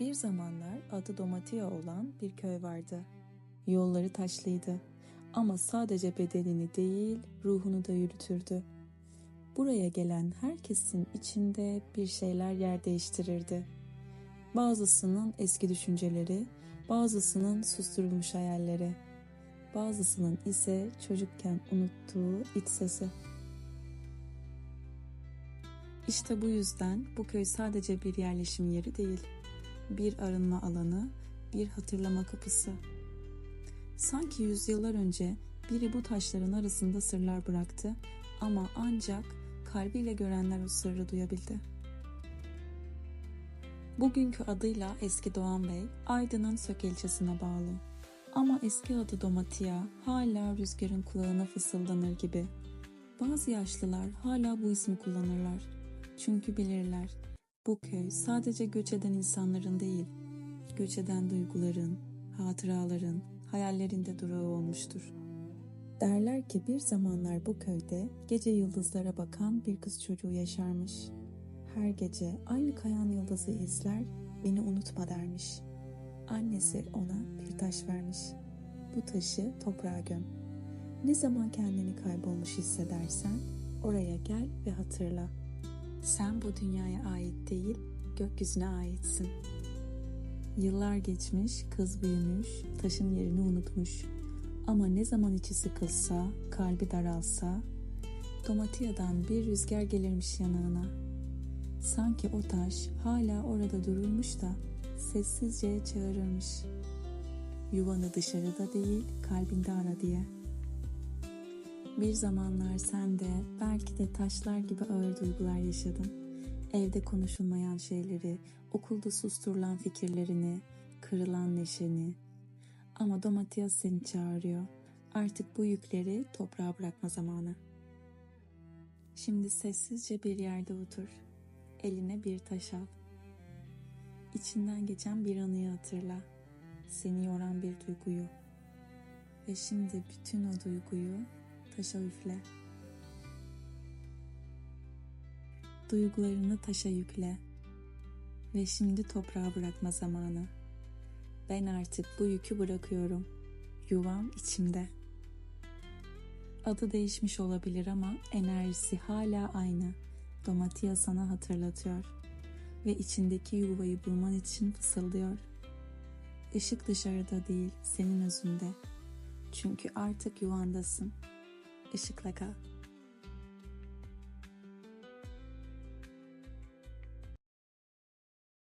Bir zamanlar adı Domatia olan bir köy vardı. Yolları taşlıydı ama sadece bedenini değil ruhunu da yürütürdü. Buraya gelen herkesin içinde bir şeyler yer değiştirirdi. Bazısının eski düşünceleri, bazısının susturulmuş hayalleri, bazısının ise çocukken unuttuğu iç sesi. İşte bu yüzden bu köy sadece bir yerleşim yeri değil, bir arınma alanı, bir hatırlama kapısı. Sanki yüzyıllar önce biri bu taşların arasında sırlar bıraktı ama ancak kalbiyle görenler o sırrı duyabildi. Bugünkü adıyla Eski Doğan Bey, Aydın'ın Sök ilçesine bağlı. Ama eski adı Domatia hala rüzgarın kulağına fısıldanır gibi. Bazı yaşlılar hala bu ismi kullanırlar. Çünkü bilirler bu köy sadece göç eden insanların değil, göç eden duyguların, hatıraların, hayallerin de durağı olmuştur. Derler ki bir zamanlar bu köyde gece yıldızlara bakan bir kız çocuğu yaşarmış. Her gece aynı kayan yıldızı izler, beni unutma dermiş. Annesi ona bir taş vermiş. Bu taşı toprağa göm. Ne zaman kendini kaybolmuş hissedersen oraya gel ve hatırla. Sen bu dünyaya ait değil, gökyüzüne aitsin. Yıllar geçmiş, kız büyümüş, taşın yerini unutmuş. Ama ne zaman içi sıkılsa, kalbi daralsa, Domatia'dan bir rüzgar gelirmiş yanağına. Sanki o taş hala orada dururmuş da sessizce çağırırmış. Yuvanı dışarıda değil, kalbinde ara diye. Bir zamanlar sen de belki de taşlar gibi ağır duygular yaşadın. Evde konuşulmayan şeyleri, okulda susturulan fikirlerini, kırılan neşeni. Ama Domatias seni çağırıyor. Artık bu yükleri toprağa bırakma zamanı. Şimdi sessizce bir yerde otur. Eline bir taş al. İçinden geçen bir anıyı hatırla. Seni yoran bir duyguyu. Ve şimdi bütün o duyguyu taşa üfle. Duygularını taşa yükle. Ve şimdi toprağa bırakma zamanı. Ben artık bu yükü bırakıyorum. Yuvam içimde. Adı değişmiş olabilir ama enerjisi hala aynı. Domatia sana hatırlatıyor ve içindeki yuvayı bulman için fısıldıyor. Işık dışarıda değil, senin özünde. Çünkü artık yuvandasın. Işık Laka.